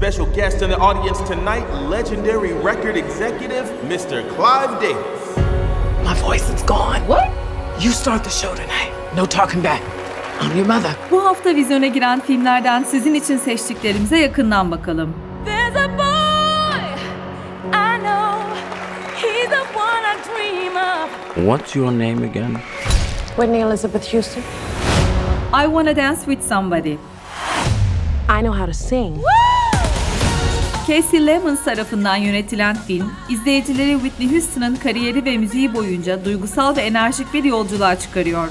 Special guest in the audience tonight, legendary record executive, Mr. Clive Davis. My voice is gone. What? You start the show tonight. No talking back. I'm your mother. Bu hafta vizyona giren filmlerden sizin için seçtiklerimize yakından bakalım. There's a boy I know. He's the one I dream of. What's your name again? Whitney Elizabeth Houston. I Wanna Dance With Somebody. I know how to sing. Casey Lemons tarafından yönetilen film, izleyicileri Whitney Houston'ın kariyeri ve müziği boyunca duygusal ve enerjik bir yolculuğa çıkarıyor.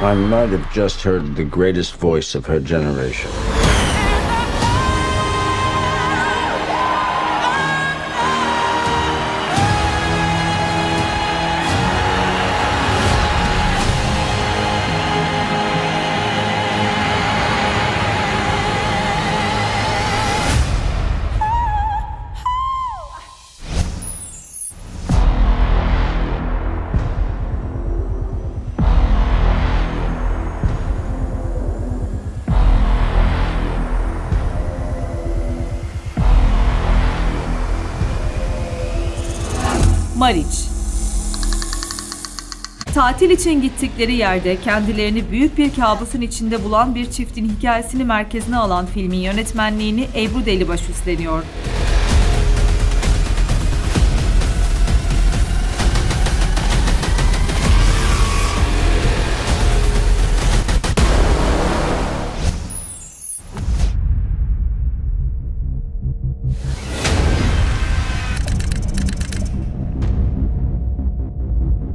I might have just heard the greatest voice of her generation. Mariç Tatil için gittikleri yerde kendilerini büyük bir kabusun içinde bulan bir çiftin hikayesini merkezine alan filmin yönetmenliğini Ebru Delibaş üstleniyor.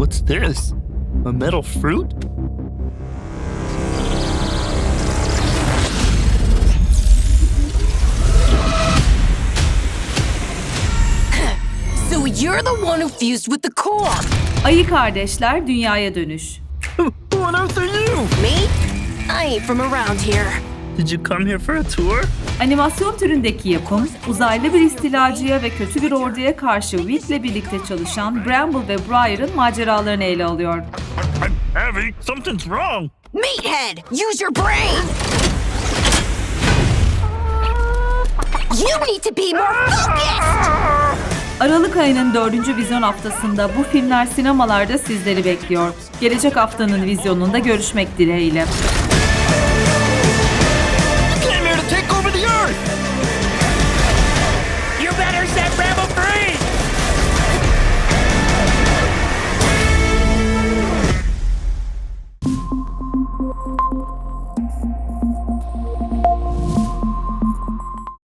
What's this? A metal fruit? So you're the one who fused with the core. Ayı Kardeşler Dünyaya Dönüş Who on earth are you? Me? I ain't from around here. Did you come here for a tour? Animasyon türündeki yapım, uzaylı bir istilacıya ve kötü bir orduya karşı Whit'le birlikte çalışan Bramble ve Briar'ın maceralarını ele alıyor. I'm heavy. Something's wrong. Meathead, use your brain. You need to be more focused. Aralık ayının dördüncü vizyon haftasında bu filmler sinemalarda sizleri bekliyor. Gelecek haftanın vizyonunda görüşmek dileğiyle.